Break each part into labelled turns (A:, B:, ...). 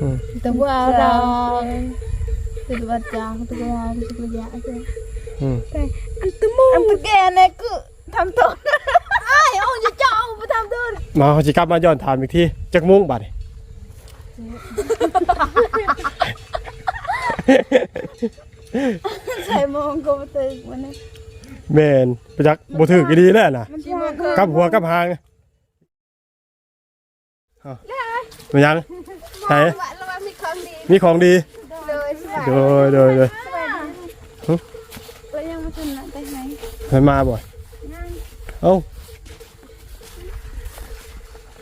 A: อืม
B: แต่ว่าเราเป็นวัดจางตัวเราสุกยะใช่
A: อืม
B: อันตมูอันตะแกเนี่ยคือทำตัวไอ้เอาจะเจ้าไปทำตัว
A: มาเขาสิกลับมาย้อนถามอีกทีจักโมงบัด
B: ใส่มองก็ตึกมันนี่
A: แม่นไปจักบ่ถือก็ดีแล้วน่ะกับหัวกับหางเอามันยัง ไหน
B: แล้วมันมีของดี
A: มีของดี
B: เลยสบาย
A: โดยโดยโดย
B: สบายแล้วยังมาถึงไปไหน
A: มันมาบ่อยเอ้า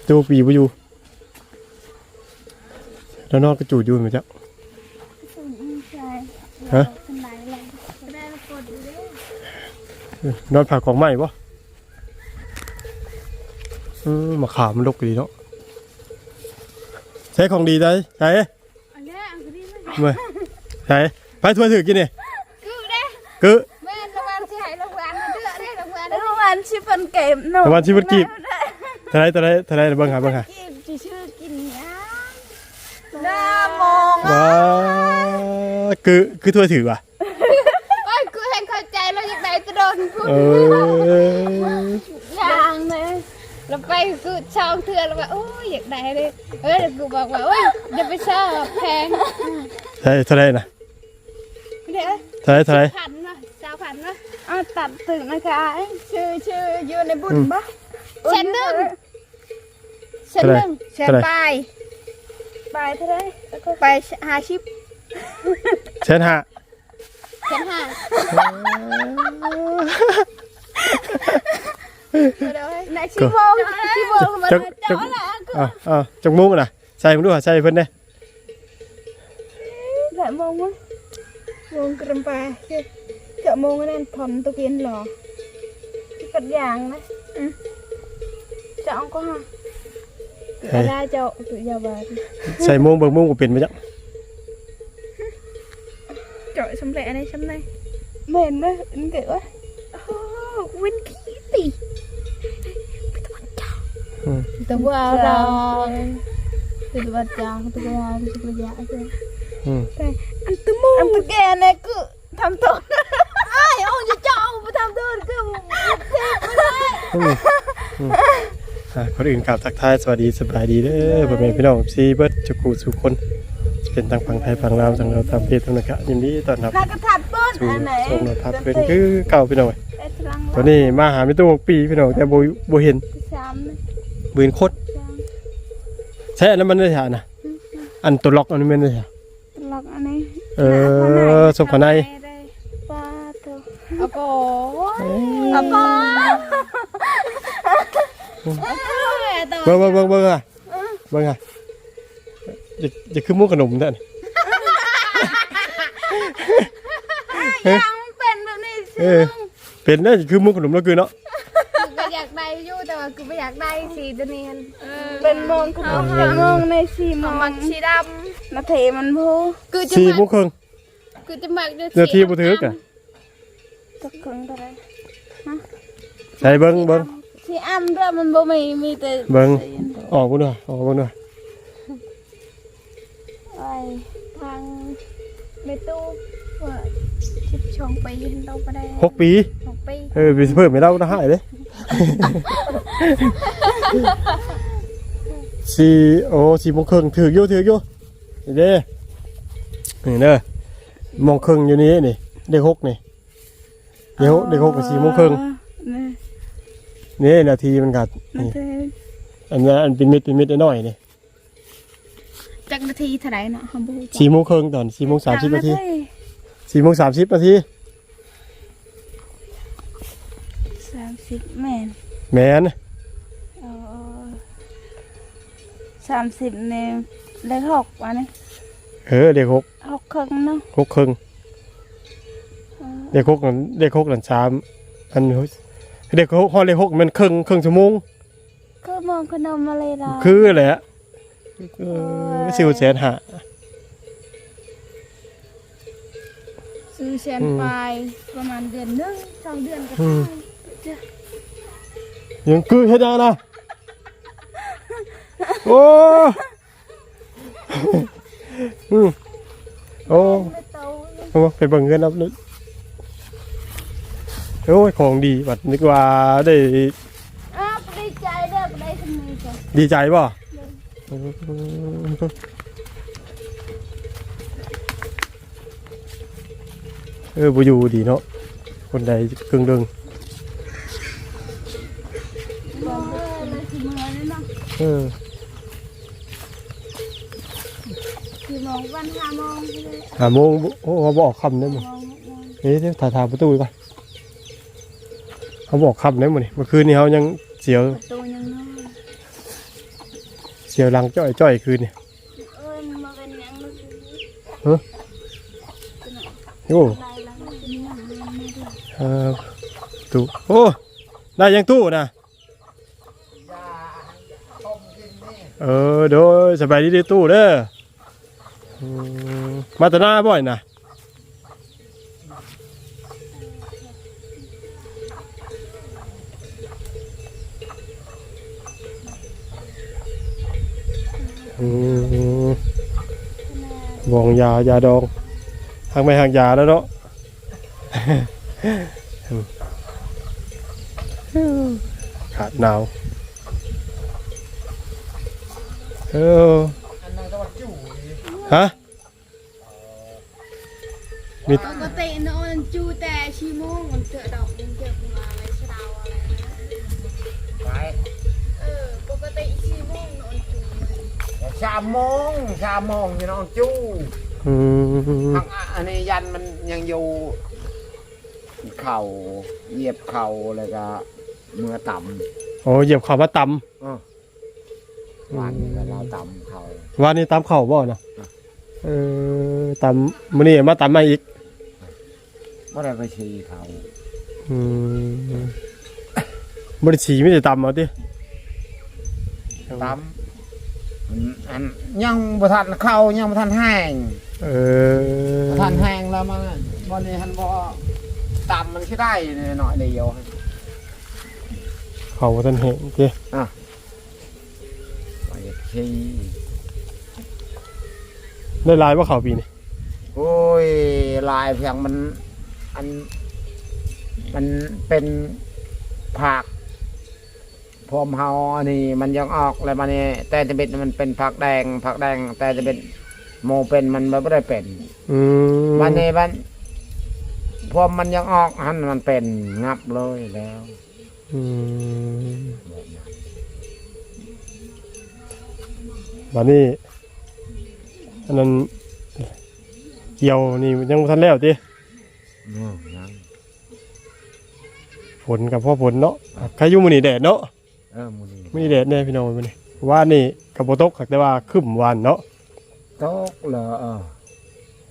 A: จูปีบ่อยู่แล้วนอนก็จูดอยู่มั้ยจ๊ะ
B: ใช่
A: ฮะ
B: สบายอะไรได้แล้วกดดูดิ
A: นอนผักของใหม่ปะอืมมาขามมันลกดีเนาะ ใช้ของดีได้ใช้
B: อันนี้อันนี้มัน
A: เมื่อใช้ไปถ้วยถือกินนี่
B: คือเด้
A: คือ
B: แม่รางวัลที่ให้รางวัลมาเด้อได้รางวัลรางวัลชิฟันเกมเนาะ
A: ตะวันชีวิตกีบทะเลทะเลทะเลเบิ่งหาเบิ่งหา
B: กินจะชื่อกินเนี่ยหน้ามอง
A: ว้าคือคือถ้วยถือว่ะ
B: โอ้ยกูเห็นเข้าใจแล้วอยากได้จะโดนพูด
A: เออ
B: อย่างเลย แล้วไปกูช่องเถื่อนแล้วว่าโอ้ยอยากได้เลยเอ้ยแล้วกูบอกว่าโอ้ยอย่าไปชอบแพง
A: ใช่ทะเลนะ
B: เดี๋ยว
A: ทะเลทะเล
B: พันวะสาวพันวะอ้าวตัดถึงนะคะชื่อชื่ออยู่ในบุญปะเชนหนึ่งเชนหนึ่งเชนปลายปลายเท่าไหรไปหาชิป
A: เช่นฮะ
B: เชนห้าเดี๋ยวในชิโบชิโบมัน
A: จัก
B: เจ้า
A: จัก
B: ละก็
A: อ่าอ่าจักมุ้งน่ะใส่ผมด้วยใส่เพิ่นเด้
B: แหละมองมั้งมองกระปา เจ้ามองนั่นทอมตะเกียนหรอกัดยางนะเจ้าก็ฮะได้เจ้าตุยาบา
A: ใส่มุ้งเบิ่งมุ้งก็เป็นมาจั
B: ต่ว่าเราเป็นวัดจางตัวเราสุกยะใช่
A: อืม
B: อันตมูอันตะแกเนี่ยคือทำตัวไอ้เอาจะเจ้าไปทำตัวคือไม่ได้
A: อืมอืมอ่าคนอื่นกล่าวทักทายสวัสดีสบายดีเด้อพ่อแม่พี่น้องซีเบิร์ดจุกูสุคนเป็นทางฝั่งไทยฝั่งลาวทางเราวทางเพศทางนักะยินดีต้อนรับสู่ชมเราทับเป็นคือเก่าพี่น้อง
B: ไอ้ทรัง
A: ตัวนี้มาหาไม่ตู้ปีพี่น้องแต่โบ่บ่เห็น
B: สามนะ
A: บ่เห็นโคตรใช่อันนั้นมันได้หานะอันตัวล็อกอันนี้มันได้หา
B: ตลกอันนี้
A: เออศพข้างใน
B: ปลาตัวเอาโกเอาโก
A: เบิ่งเบิ่งเบิ่งเบิ่งอะเบิ่งอะจะจะคือมุกขนมนั่น
B: ยังเป็นแบบนี้
A: เออเป็นน่าจะคือมุกขนมแล้วคือเนาะ
B: ก็ อยากได้อยู่แต่ว่ากูไม่อยากได้สีตัวนี้เป็นมองขนมเป็นมองในสีมองมันสีดำนาเทมันพูกูจะ
A: สี่
B: มั
A: โมุกครึ่ง
B: กูจะมักด้วย
A: เดี๋ยวทีบ่ถือกะ
B: ตะครึ่งเท่าไร
A: ใส่เบิ่งเบิ่ง
B: สีอันเรื่องมันบ่มีมีแต่
A: เบิ่งออกบ่ด้วยออกบ่ด้วย
B: ไอ้ทางเมตู้ว่าชิบชงไปยินเราไปได้
A: หกปี
B: หกปี
A: เออไปเพิ่มไม่เล่านะหายเลย สี่โอ้สี่โมงครึ่งถือกอยู่ถือกอยู่นี่เด้นี่เด้อโมงครึ่งอยู่นี่นี่เด็กหกนี่เด็กหกเด็กหกกับสี่โมงครึ่ง
B: นี่
A: นี่นาทีมันกัด
B: นา
A: นี่
B: ที
A: อันนี้อันเป็นเม็ดเป็นเม็ดน้อยๆนี่
B: จักนาทีเท่าไหร่เนาะฮัมบู
A: สี่โมงครึ่งตอนสี่โมงสามสิบนาทีสี่โมงสามสิบนาที
B: สามสิบแม่น
A: แมน
B: สามสิบเนี่ยเลขหกวันนี้
A: เออเด็กหก
B: หกครึ่งเนาะ
A: หกครึ่งเด็กหกนั่นเด็กหกหลังสามอันเด็กหกห้อเด็กหกมันครึ่งครึ่งชั่วโมง
B: ก็มองขนมอะไรล่ะ
A: คือแหละเออสิวแสนหา
B: ซื้อเชนไปประมาณเดือนหนึงสองเดือนก็
A: อื
B: ได้
A: ม ยังคือเฮ็ดยังนะโอ้อืมโอ้
B: ไปเตา
A: เอไปเบิ่งเงินนับนึกโอ้ยของดีบัดนึกว่าได้
B: อ้าวดีใจเด้อได้ทำไมจ้ะ
A: ดีใจป่ะเออบ่อยู่ดีเนาะคนใดกึ่งดึง
B: บอกเลยสิมือนี่ เนาะ
A: เออ
B: สี่โมงวันห้าโมงเลย
A: หาโมงบ่โอ้เขาบอกคำได้มั้
B: โมงโมง
A: เอ๊ะเดี๋ยวถ่ายถ่ายประตูไปเขาบอกคำได้มั้ยเมื่อคืนนี้เขายังเสียว
B: ประตูยังน้อย
A: เสียวหลังจ้อยจ้อยคืนนี่
B: เอ้ยมาเป็นยังลูก
A: โอ้
B: ได้แล้วเป็นยังเรียนไม่ได้
A: เออตู้โอ้ได้ยังตู้นะ เออเดี๋ยวสบายดีเด้อตู้เด้ออืมมาแตหน้าบ่อยนะอืมบองยายาดองทางไม่ทางยาแล้วเนาะ ขาดหนาว เออฮะมี
B: ปกตินอนจูแต่ชีโมงมันเจอดอกมันเจอมาอะไรเช้าอะไร
C: ไป
B: เออปกติชีโมงนอนจู
C: สามโมงสามโมงอยู่น้องจู้
A: อืม
C: ทางอะอันนี้ยันมันยังอยู่เข่าเหยียบเข่าแล้วก็เมื่อต่
A: โอ้เหยียบเข่ามาตำ
C: เออวันนี้ก็เราต่ำเข่าำ
A: วันนี้ตำเข่าบ่นะเออตำมื้อนี้มาตำมาอีก
C: ไม่ได้ไปชีเขา
A: อืมบ่ได้ฉี่ไม่ได้ตำเอาติ
C: ต่ำมันอันยังประทันเข้ายังประทันแห้ง
A: เอ
C: ป
A: อ
C: ระทันแห้งแล้วมันวันนี้ฮันบอต่ำมันใช่ได้หน่อยเดียว
A: เข่าบ่ทันแห้งติ
C: ไป ชี
A: ได้หลายบ่เข่าปีนี้
C: โอ้ยลายเพียงมัน อัน มันเป็นผักพรมเฮาอันนี้มันยังออกแล้วมันนี่แต่จะเป็นมันเป็นผักแดงผักแดง แต่จะเป็นโมเป็นมันไม่ได้เป็น
A: อืม
C: มันนี่มันพรมมันยังออกหันมันเป็นงับเลยแล้ว
A: อืม บัดนี้อันนั้นเกี่ยวนี่ยังบ่ทันแล้วติ
C: อืมยัง
A: ฝนกับพ่อฝนเนาะใครอยู่มื้อนี้แดดเนาะ
C: เออมูนี่
A: มื้อนี้แดดแน่พี่น้องมื้อนี้ว่านี่ก็บ่ตกแต่ว่าครึ้มวานเนาะ
C: โต๊ะเหรอเออ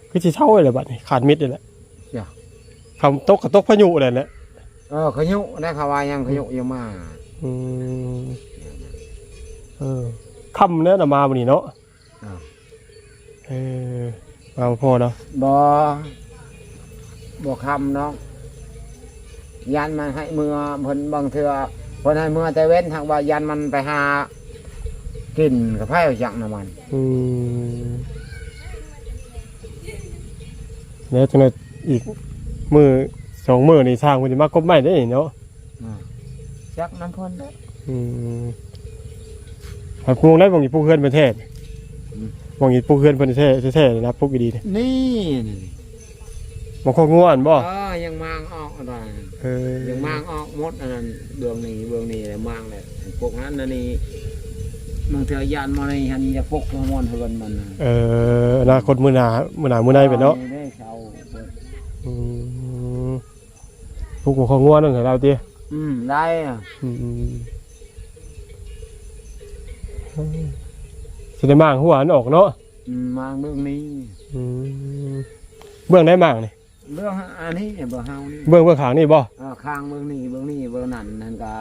A: คือสิเช่าเลยบัดนี้ขาดมิดเลยแหละ
C: จ้ะ
A: คำตกก็ตกพายุเลยแหละ
C: เออขยุนะเขาว่ายังขยุอยู่มา
A: อืมเออ ค่ำเนี่ยน่ะมามื้อนี้เนาะ
C: อ้าว
A: เออมาบ่พอเนาะ
C: บอบอคำเนาะยันมันให้เมื่อเพิ่นบางเทื่อเพิ่นให้เมื่อแต่เว้นทางว่ายันมันไปหากินกับไผ่จักน้ำมัน
A: อืมแล้วจังได๋อีกมือสองมือนี่สร้างเพิ่นสิมากบไม้ได้เนาะ
C: อ่าจักน้ำเพ่นเด้อ
A: อืม ถ้าปลูกได้บ่งอีปลูกเฮือนประเทศ
C: อืม
A: บ่งอีปลูกเฮือนประเทศแท้ๆเลยนะปลูกดีๆเนี่ย
C: นี่นี่
A: บ่คงง่วนบ่
C: เออยังมางออกอะไร
A: เออ
C: ยังมางออกหมดอันนั้นเบื้องนี้เบื้องนี้เลยมางเลยพวกนั้นอันนี้บางเทื่อยันมาในหันจะพกขโมยเฮือนมันน่ะ
A: เอออนาคตมื้อหน้ามื้อหน้ามื้อในเป็นเนาะ
C: ได้เช่าเพิ่น
A: อืมพวกบ่คงง่วนนั่นให้เราติ
C: อืมได้อะ
A: อืม สิได้มางหัวอันออกเนาะ
C: อืมมางเบื้องนี้
A: อืมเบื้องได้มางนี่
C: เบื้องอันนี้เนี่ยเบื้องเฮานี่
A: เบื้องเบื้องขางนี่บ่
C: เออข้างเบื้องนี้เบื้องนี้เบื้องนั้นนั่นก็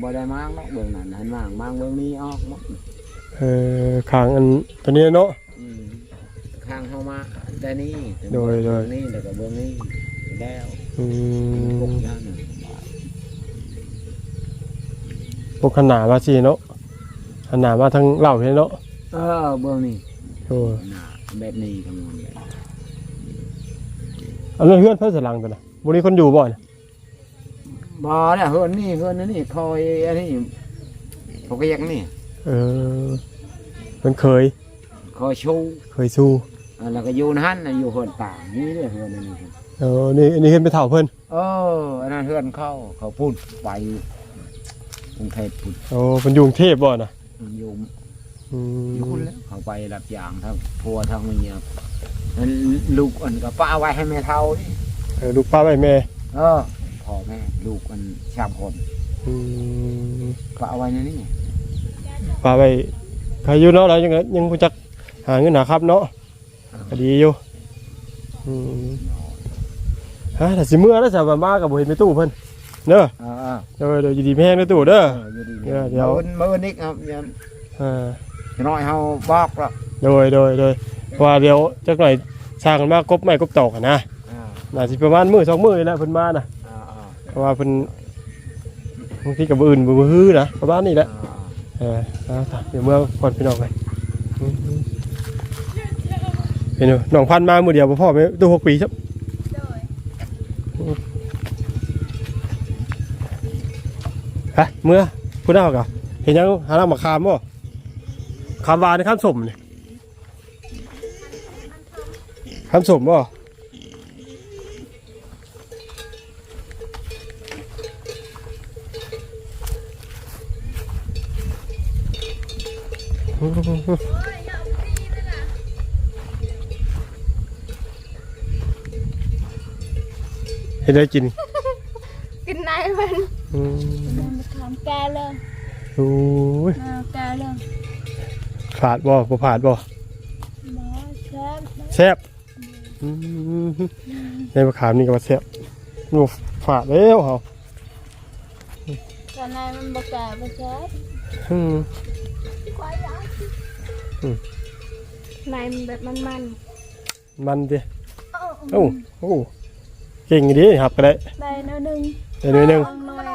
C: บ่ได้มางเนาะเบื้องนั้นหันมางมางเบื้องนี้ออกหมด
A: เออขางอันตัวนี้เนาะ
C: อืมข้างเฮามาแต่นี่
A: โดยโดย
C: นี้แล้วก็เบื้องนี้แล้ว
A: อื
C: พวก
A: ม
C: นั้นน่ะ
A: พวกขนาดมาสิเนาะ ขนาดมาทั้งเหล่าเพิ่นเนาะ
C: เออเบื้องนี้
A: โอ้
C: น่ะแบบนี้ก็มันแบบ
A: อันนั้นเฮือนเพิ่นสลังตัวน่ะบ่มีคนอยู่บ่น่ะ
C: บ่เนี่ยเฮือนนี่เฮือนนั่นนี่คอยอันนี้พวกเรียกนี่
A: เออเพิ่นเคย
C: คอยชู
A: เคยสู้
C: อ่าแล้วก็อยู่นั่นน่ะอยู่เฮือนป่านี่เด้อเฮือนนั่นนี่
A: เออนี่อันนี้เฮือนไปเฒ่าเพิ่น
C: เอออันนั้นเฮือนเข้าเขาพูดไปกรุงเทพพูด
A: โอ้เพิ่นอยู่กรุงเทพบ่น่ะ
C: อยู่
A: อื
C: อยู่
A: ม
C: คนแล้วเขาไปรับจ้างทั้งพัวทั้งเมียนั้นลูกอันก็ป้าเอาไว้ให้แม่เท่านี่
A: เออลูกป้าไว้แม่
C: เออพ่อแม่ ลูกอันสามคน
A: อืม
C: ป้าเอาไว้ในนี่
A: ป้าไว้ใครอยู่เนาะเรายังยังบ่จักหาเงินหาครับเนาะก็ดีอยู่อืมฮะแต่สิเมื่อแล้วจะมามากับบ่เห็นในตู้เพิ่น เด้อ
C: เออเออ
A: เดี๋ยวเดี๋ยวอยู่ดีแม่งในตู้เด้อ
C: เอออยู่ดี
A: เดี๋ยวเดี๋ยว
C: มื่อมื่อนี้ครับเดี๋ยว
A: อ่า
C: น้อยเฮาบอกแล้ว
A: โดยโดยโดยเพราะว่าเดี๋ยวจักหน่อยสร้างกันมากบไม้กบตอกอะนะ
C: อ่า
A: น่าสิประมาณมื้อสองมื้อนี่แหละเพิ่นมานะ
C: อ่าอ่า
A: เพราะว่าเพิ่นบางทีกับอื่นบ่ฮื้อนะประมาณนี้แหละ
C: อ่า
A: เออเอาๆเดี๋ยวเมื่อก่อนพี่น้องไปอืมเป็นอยู่น้องพันธุ์มามื้อเดียวบ่พอไหมตู้หกปีครับ
B: โดย
A: ฮะเมื่อพูดเอากะเห็นยังหาน้ำมะขามบ่ขามวานนี่ข้ามสมนี่ข้ามสมบ่เห็นได้กิน
B: แกเลย
A: โอ้ย
B: มาแกเลย
A: ผาดบ่บ่ผาดบ่
B: หมอแซ่บ
A: แซ่บอืมในมะขามนี่ก็ว่าแซ่บโอ้ผาดแล้วเฮา
B: ตอนนั้นมันบอกแกบ่แซ่บ
A: อืม
B: ควายอะ
A: อืม
B: ในมันแบบมันมัน
A: มันดิ
B: ๆ
A: โอ้โอ้เก่งดีครับก็ได้
B: ได้แนวหนึ่ง
A: ได้หน่อยหนึง
B: เอาหน่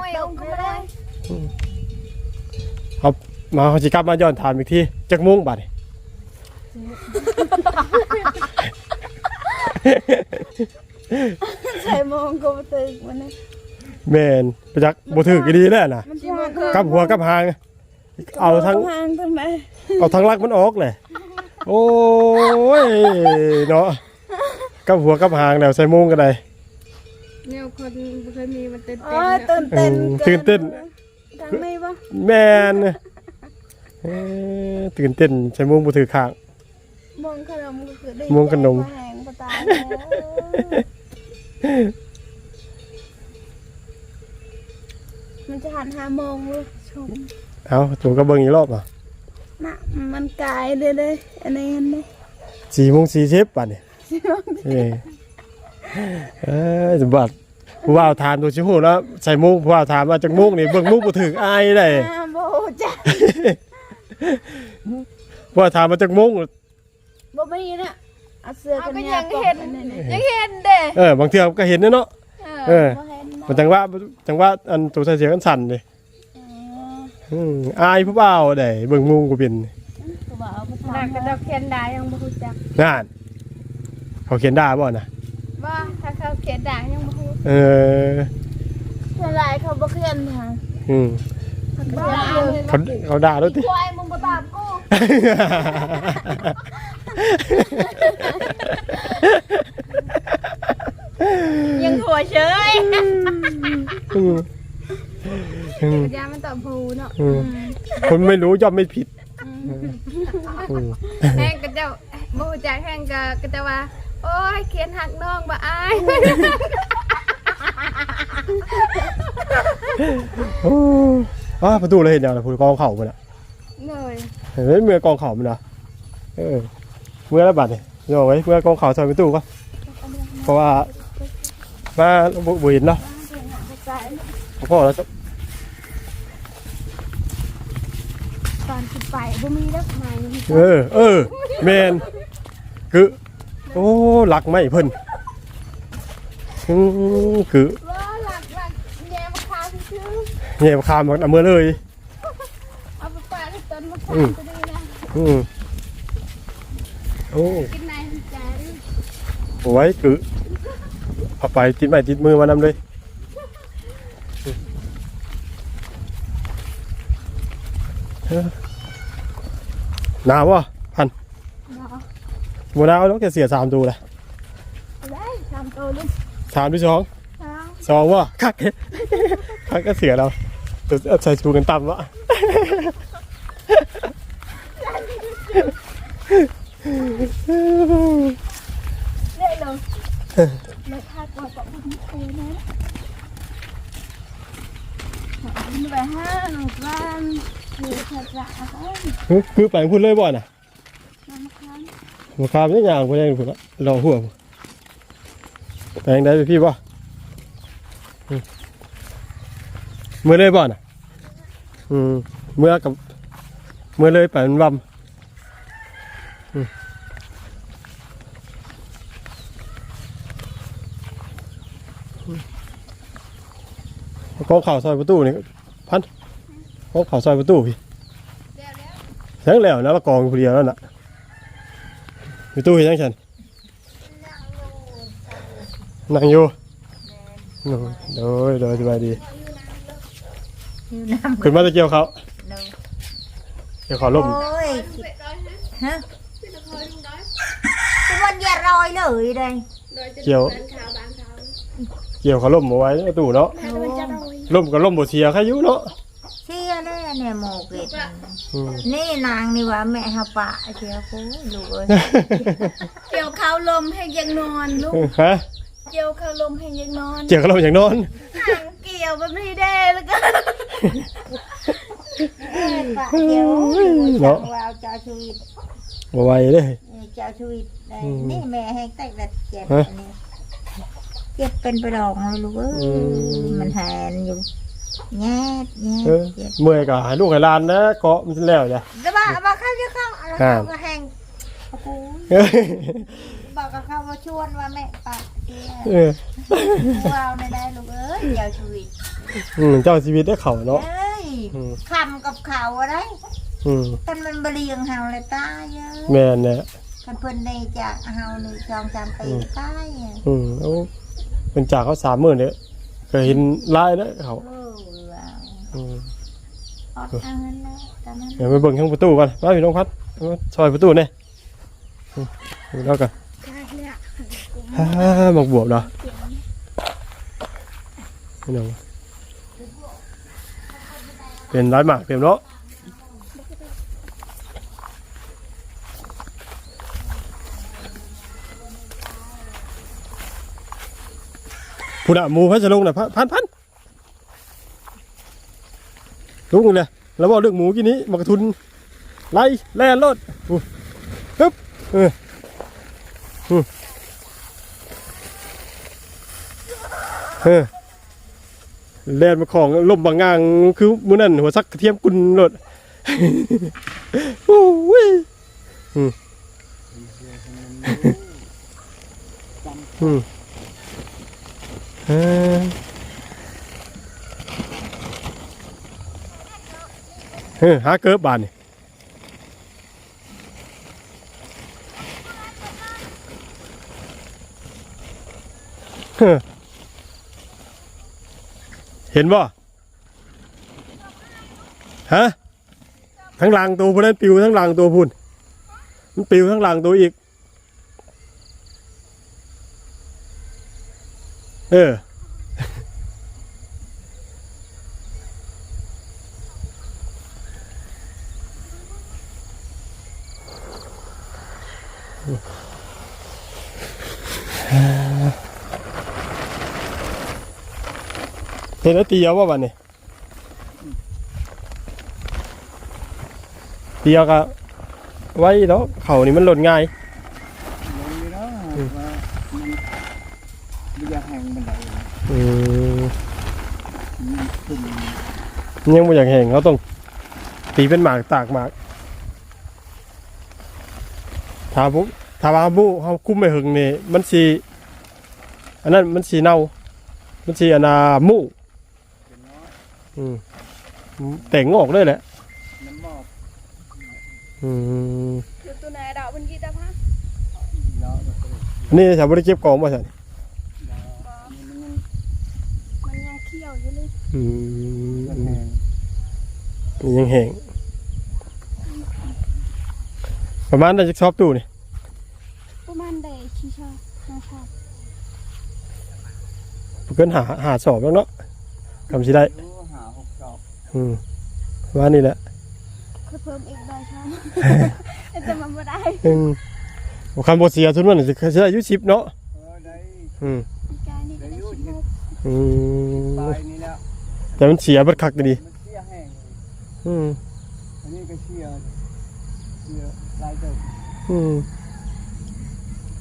B: อ ยต้มก็ไม่ได้
A: ครับมาเขาสิกลับมาย้อนถามอีกทีจักโมุ้งบัดนี้
B: ใส่โมงก็มาตึกมันนะ
A: แม่นไปจักบ่ถือก็ดีแล้วน่ะ
B: มันจะมา
A: กับหัวกับหาง เอาทั้ง
B: หางทั้งไหน
A: เอาทั้งรักมันออกเลย โอ้ยเนาะกับหัวกับหางแล้วใส่โมุ้งก็ได้
D: เนี่ยคนบ่เคยมีมันเต้น
B: อ๋อ
D: เต้น
B: ตื่นเต้น
A: อืมตื่นเต้น
B: ทางนี้ปะ
A: แม่นเอ้ยตื่นเต้นใส่โมุ้งบ่ถือข้าง
B: มองขนมก็คือได้
A: มองขนม
B: ใจแหงประตายแล้วมันจะหันหาโมงเลยชม
A: เอาตัวก็เบิ่งอีกรอบอะ
B: น่ะมันกลายเลยเลยอันนี้อันนี้
A: สี่โมงสี่สิบป่ะเนี่ยเอ้ยเอ้ยสมบัติ ผู้ว่าถามตัวชิโหแล้วใส่โมุ้งผู้ว่าถามมาจากโมุ้งนี่เบิ่งโมุ้งบ่ถึงอายได้
B: อ่าโบจ้ะ
A: ผู้ว่าถามมาจากโมุ้ง
B: โบไม่ยินอะเอาเสื้อ
D: เอา
B: กัน
D: ก็
B: ยา
D: ยัง
B: ปก
D: เห็น
B: อันี้นี่
D: ยังเห็นเด้
A: เออบางเทื่อก็เห็นเนาะ
D: เอ
A: เอ
D: อ
A: อ
B: บ่เห็น
A: มันจังว่าจังว่าอันตัวใส่เสียงกันสั่นเลย
B: อ๋อ
A: อืมอายผู้บ่าวได้เบิ่งโมุ้งกูเป็น
B: ก็บอกเอาไป
D: หนัก
B: ทำ
D: กระดอกเขียนดายังบ่ฮู้จัก
A: งานเขาเขียนด่าบ่นะ
D: ว่าถ้าเขาเขียนดายังบ่ฮู้
A: เออ
B: เท่าไรเขาบ่เคลื่อนทาง
A: อืม
B: เขาเค
D: บ่
B: ลื่อน
D: อ่าน
B: เลย
A: เขาเขาด่าแล้วติ
B: ควายมึงบ่ตามกู
D: ยังหัวเฉย
A: อืมอืม
D: ยามันตอบฮูเนาะ
A: อืมคนไม่รู้ย่อมไม่ผิดอืม
D: แห้งก็เจ้าบ่ฮู้จักแห้งก็ก็จะว่าโอ้ ยเขียนหักน้องบ่อาย
A: โอ้อ่าประตูเลยเห็นอย่างไรผู้กองเข่ามันอะ
D: เลย
A: เห็นไหมเมื่อกองเข่ามันอะเออเมื่อละบาทเนี่ยยอไว้เมื่อกองเข่าใส่ประตูก็เพราะว่ามาบุบเห็นเนาะพ่อแล้วจะ
D: ตอนสิไปบ่มีแล้วไม้
A: เออเออแมนคือ โอ้หลักไม่เพิ่นอืมคือ
D: ว่าหลักหลักแย่มาคาซื่อ
A: เนี่ยคามมันเอามื่อเลย
D: ๆเอาไปฝากให้ต้นมะขาม
A: อืม
D: ตัวนี้นะ
A: อืมโอ้
D: กินในใจ
A: โอ้ยคือเอาไปติดไม้ติดมือมานำเลยเออหนาววะพัน
D: เนาะ
A: โมหนาวแล้วแกเสียสามตัวเลย
D: ได้ทำตัวลูก
A: สามหรือสอง
D: สาว
A: สองวะคักคักก็เสียเราตัวเอาใส่ชูกันต่ำวะ
D: เรื่อยลงแล้วถ้ากว่ากับพี่เอนะไปห้างบ้านคือจะจะอะไร
A: คือคือไปพูดเลยบ่อยน่ะ
D: น้ำค้าง
A: มาคามนี่อย่างพูดยังพูดละลองหัวไปยังได้ไปพี่บ่อืมมือเลยบ่น่ะอืมเมื่อกับเมื่อเลยไปมันวำอืมกองข่าวซอยประตูนี่พันกองข่าวซอยประตูพี่
D: เดี๋ยวเดี๋ยว
A: ทั้งแล้วนะละกองผู้เดียวนั่นน่ะ มีตู้เห็นยังฉันนั่งอยู่นั่งโดยโดยสบายดี
E: อยู่น้ำ
A: ขึ้นมาตะเกียวเขา
E: หนู
A: เกี่ยวเขาล่ม
E: โอ้ย
D: เป็ดร้อยฮะ
E: ฮะ
D: เป็ดร้อยลุงร้อย
E: cái con nhà rồi lưỡi đây
D: ร้อยจะ
A: เกี่ยว
D: บานขาวบานขาว
A: เกี่ยวเขาล่มเอาไว้ในตู้เนาะ
D: แม่มันจะร้อย
A: ล่มก็ล่มบ่เสียใครอยู่เนาะ
E: chia đây nè một việc
A: อืม
E: nè nàng đi bà mẹ học bạ chia cố lũ ơi
B: เกี่ยวข้าวลมให้ยังนอนลูก
A: ฮะ
B: เกี่ยวข้าวลมให้ยังนอน
A: เกี่ยวเขาล่มอย่างนอน
B: หางเกี่ยวแบบนี้ได้แล้วก็
E: bạ chiều
A: Đó.
E: chẳng vào cho chui
A: บ่ไหวเลย
E: cho chui đây
A: Ừ.
E: nè mẹ hay tay đặt chẹp
A: Hả?
E: nè chẹp bên bờ đòn rồi lũ ơi
A: Ừ.
E: mình hèn dùng nhát
A: เออ
E: nhát chẹp
A: เมื่อยก็ให้ลูกให้หลานนะเกาะมันจะแล้วจ้ะ
E: rồi bà bà không chứ không
A: À.
E: không có hàng Cú.
A: เอ้ย
E: บอกกับเขาว่าชวนว่าแม่ปะเที่ย
A: เออ
E: ว้าวในได้ลูกเอ้ยเจ้าชีวิต
A: อืมเจ้าชีวิตได้เขาเนาะ
E: เอ้ย
A: อืม
E: คำกับเขาอะไร
A: อืม
E: กันมันบเลียงเฮาเลยตายเยอะ
A: แม่นเนี่ย
E: กันเพิ่นได้จากเฮาหนึ่งสองสามปีตายอะ
A: อืมโอ้เป็นจากเขาสามหมื่นเนี่ยเคยเห็นไล่นะเขา
E: โอ้ว้าว
A: อืม
E: อดเอาเงินแล้วตอนนั้น
A: เดี๋ยวไปเบิ่งทางประตูก่อนมาพี่น้องพัดมาซอยประตูเนี่ยอืมดูแล้วกัน
D: ใช่เลยอะ
A: ฮ่าหมกบวบเนาะพี่น้องเป็นร้อยหมากเต็มเนาะพูดอะหมูพัชลงน่ะพันพันพัน ลุกเลยแล้วบอกเรื่องหมูกินนี้มากระทุนไล่แล่นรถอู้ฮึบเอออืมเออแล่นมาของลมบางงางคือมือนั้นหัวซักกระเทียมกุนรถโอ้ยอืมอืมเออเออ หาเกิบบานนี่เฮ้เห็นบ่ฮะทั้งหลังตัวพวกนั้นปิวทั้งหลังตัวพุ่นมันปิวทั้งหลังตัวอีก เออ เห็นแล้วตีเอาว่าบันนี่ตีเอาก็ไว้แล้วเขานี่มันหล่นง่าย
C: เนาะว่ามัน
A: อยังไม่อยากแห่งเขาต้องตีเป็นหมากตากหมากถาบุถาว่าบุเขาคุ้มไม่หึงนี่มันสีอันนั้นมันสีเน่ามันสีอันนามู อืมแต่งออกเลยแหละ
C: น้ำหมอก
A: อืม
D: อยู่ตัวไหนดอกเป็นกีตาร์พัก
A: นี่ชาวบริเก็บกองมาสั่น
B: มันยังเคี่ยวอยู่เลย
A: อืมนี่ยังแห้งประมาณได้จักชอบตู้นี่
B: ประมาณได้ชีชอบนาชอบ
A: เกินหาหาสอบแล้วเนาะคำสิได้
F: หาหกด อก
A: อืมประมาณนี้แหละ
B: คือเพิ่มอีกได้ชอบแต่มันไม่ได้
A: อืมคำบ่เสียทุนมันสิสิได้อายุ10เนาะ
F: เออได้
A: อืม
B: ปีกายนี่ก็ได้ชิมก
A: อืม
F: ปลายนี่แล้ว
A: แต่มันเสียเบัดคักดี
F: มันเสียแห้ง
A: อืม
F: อันนี้ก็เสียเสียลายเติม
A: อืม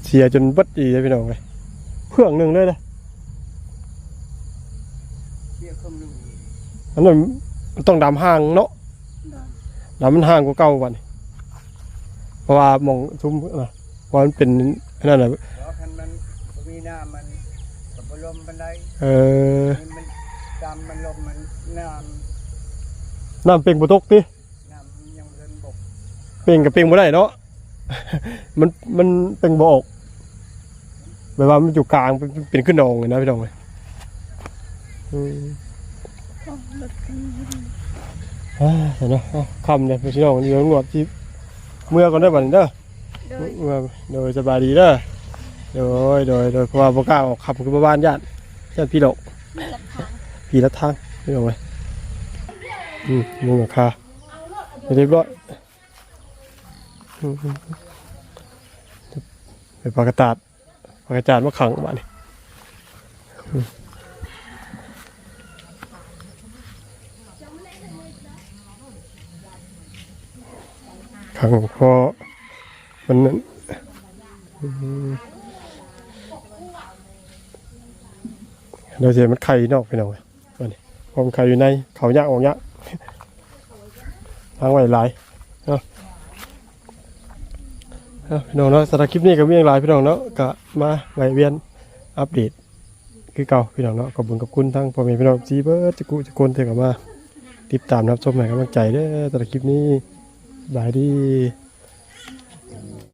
A: เสียจนเบัดอีเลยพี่น้องเลยเครื่องหนึงเลยนะ
F: เสียเครื่องนึง
A: อันนั้นมันต้องดำห่างเนาะดำมันห่างกว่าเก่าวันนี้เพราะว่าหมองทุ่มนะเพราะมันเป็นอันนั่นแหละ
F: เพราะคันมันบ่มีน้ำมันกับลมบันได
A: เออ
F: มันดำมันลมมันน้
A: น้ำเป่งบ่ตกติำ
F: น้ำยังเดินบก
A: เป่งกับเป่งบ่ได้เนาะ มันมันเป่งบ่ออกแบบว่ามันอยู่กลางเป็นเป็นขึ้นนองเลยนะพี่น้องเลยอืม
B: โอ้หลุดกัน
A: อ่าเห็นเนาะเอาคำเลยพี่น้องเดี๋ยวงวดที่เมื่อก่อนได้อบัดนี้เด้อ
B: โดย
A: เมื่อโดยสบายดีเด้อโดยโดยโดยเพราะว่าบ่กล้าออกขับคือบ้านญาติญาติพี่ดอก
B: มีหลักฐาน
A: พี่ละทางพี่น้องเว้ยอืมมุงราคาเรียบร้อยอืมไปปากกระตาดปากกระจาดมาขังบ้านนี่ ขังพอมันนั้นเราเสียมันไข่นอกไปหน่อยวันนี้พอมันไข่อยู่ใน เขายากออกยากทางไหวหลายเนาะพี่น้องเนาะสำหรับคลิปนี้ก็มีอย่างหลายพี่น้องเนาะก็มาไว้เวียนอัปเดตคือเก่าพี่น้องเนาะขอบคุณขอบคุณทั้งพ่อแม่พี่น้องจีเบิร์ดจะกุจะคนเถอะกับมาติดตามรับชมให้กำลังใจเด้อสำหรับคลิปนี้ บายดี